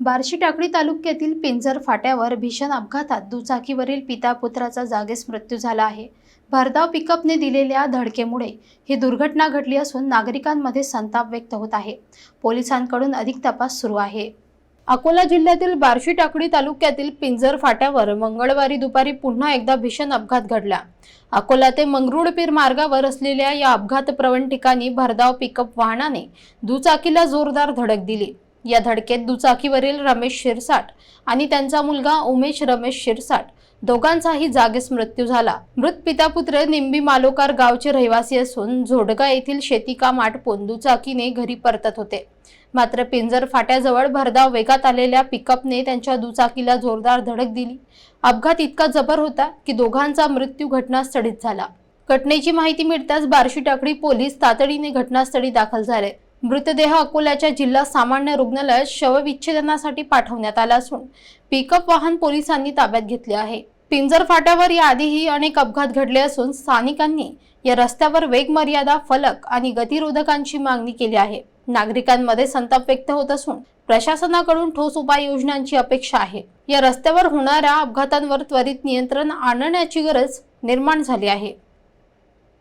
बार्शी टाकळी तालुक्यातील पिंजर फाट्यावर भीषण अपघातात दुचाकीवरील पिता पुत्राचा जागेस मृत्यू झाला आहे. भरधाव पिकअपने दिलेल्या धडकेमुळे ही दुर्घटना घडली असून नागरिकांमध्ये संताप व्यक्त होत आहे. पोलिसांकडून अधिक तपास सुरू आहे. अकोला जिल्ह्यातील बार्शी टाकळी तालुक्यातील पिंजर फाट्यावर मंगळवारी दुपारी पुन्हा एकदा भीषण अपघात घडला. अकोला ते मंगरुळपीर मार्गावर असलेल्या या अपघात प्रवण ठिकाणी भरधाव पिकअप वाहनाने दुचाकीला जोरदार धडक दिली. या धडकेत दुचाकीवरील रमेश शिरसाट आणि त्यांचा मुलगा उमेश रमेश शिरसाट दोघांचाही जागीच मृत्यू झाला. मृत पिता पुत्र निंबी मालोकार गावचे रहिवासी असून झोडगा येथील शेतीकाम आटपून दुचाकीने घरी परतत होते. मात्र पिंजर फाट्याजवळ भरधाव वेगात आलेल्या पिकअपने त्यांच्या दुचाकीला जोरदार धडक दिली. अपघात इतका जबर होता की दोघांचा मृत्यू घटनास्थळीच झाला. घटनेची माहिती मिळताच बार्शी टाकडी पोलीस तातडीने घटनास्थळी दाखल झाले. मृतदेह अकोल्याच्या जिल्हा सामान्य रुग्णालयात शवविच्छेदनासाठी पाठवण्यात आला असून पिकअप वाहन पोलिसांनी ताब्यात घेतले आहे. पिंजर फाट्यावर याआधीही अनेक अपघात घडले असून स्थानिकांनी या रस्त्यावर वेग मर्यादा फलक आणि गतिरोधकांची मागणी केली आहे. नागरिकांमध्ये संताप व्यक्त होत असून प्रशासनाकडून ठोस उपाययोजनांची अपेक्षा आहे. या रस्त्यावर होणाऱ्या अपघातांवर त्वरित नियंत्रण आणण्याची गरज निर्माण झाली आहे.